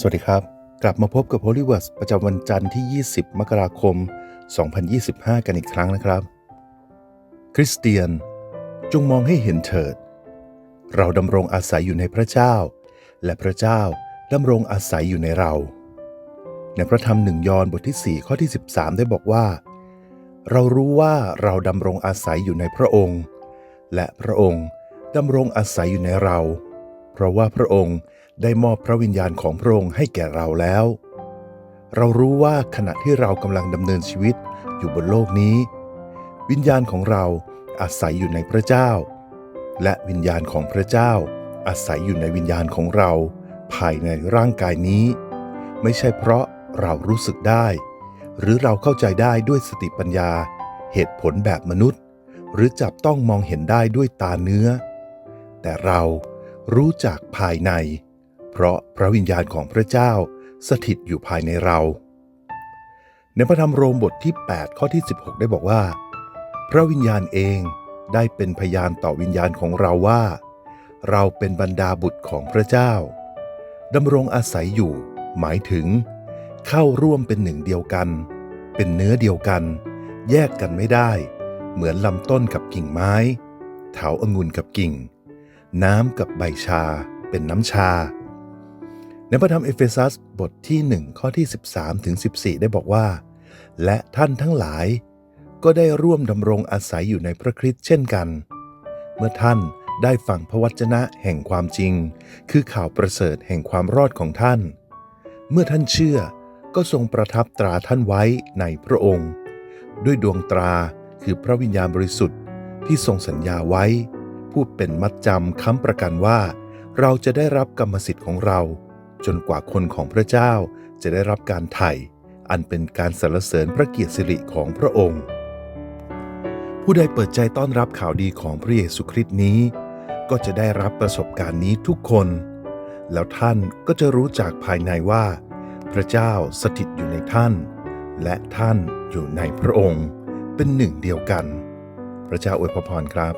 สวัสดีครับ กลับมาพบกับ Holy w o r d ประจำวันจันทร์ที่ 20 มกราคม 2025 กันอีกครั้งนะครับ คริสเตียน จงมองให้เห็นเถิด เราดำรงอาศัยอยู่ในพระเจ้า และพระเจ้าดำรงอาศัยอยู่ในเรา ในพระธรรมหนึ่งยอห์นบทที่ 4 ข้อที่ 13 ได้บอกว่า เรารู้ว่าเราดำรงอาศัยอยู่ในพระองค์ และพระองค์ดำรงอาศัยอยู่ในเรา เพราะว่าพระองค์ ได้มอบพระวิญญาณของพระองค์ให้แก่เราแล้ว เรารู้ว่าขณะที่เรากำลังดำเนินชีวิตอยู่บนโลกนี้ วิญญาณของเราอาศัยอยู่ในพระเจ้า และวิญญาณของพระเจ้า อาศัยอยู่ในวิญญาณของเรา ภายในร่างกายนี้ ไม่ใช่เพราะเรารู้สึกได้ หรือเราเข้าใจได้ด้วยสติปัญญา เหตุผลแบบมนุษย์ หรือจับต้องมองเห็นได้ด้วยตาเนื้อ แต่เรารู้จักภายใน เพราะพระวิญญาณของพระเจ้าสถิตอยู่ภายในเรา ในพระธรรมโรมบทที่ 8 ข้อที่ 16 ได้บอกว่า พระวิญญาณเองได้เป็นพยานต่อวิญญาณของเราว่า เราเป็นบรรดาบุตรของพระเจ้าดำรงอาศัยอยู่ หมายถึง เข้าร่วมเป็นหนึ่งเดียวกัน เป็นเนื้อเดียวกัน แยกกันไม่ได้ เหมือนลำต้นกับกิ่งไม้เถาอางุ่นกับกิ่ง น้ำกับใบชา เป็นน้ำชา ในพระธรรมเอเฟซัสบทที่ 1 ข้อที่ 13ถึง14 ได้บอกว่า และท่านทั้งหลาย ก็ได้ร่วมดำรงอาศัยอยู่ในพระคริสต์เช่นกัน เมื่อท่านได้ฟังพระวจนะแห่งความจริง คือข่าวประเสริฐแห่งความรอดของท่าน เมื่อท่านเชื่อก็ทรงประทับตราท่านไว้ในพระองค์ ด้วยดวงตราคือพระวิญญาณบริสุทธิ์ที่ทรงสัญญาไว้ ผู้เป็นมัดจำค้ำประกันว่า เราจะได้รับกรรมสิทธิ์ของเรา จนกว่าคนของพระเจ้าจะได้รับการไถ่อันเป็นการสรรเสริญพระเกียรติสิริของพระองค์ ผู้ใดเปิดใจต้อนรับข่าวดีของพระเยซูคริสต์นี้ ก็จะได้รับประสบการณ์นี้ทุกคน แล้วท่านก็จะรู้จากภายในว่า พระเจ้าสถิตอยู่ในท่าน และท่านอยู่ในพระองค์ เป็นหนึ่งเดียวกัน พระเจ้าอวยพรครับ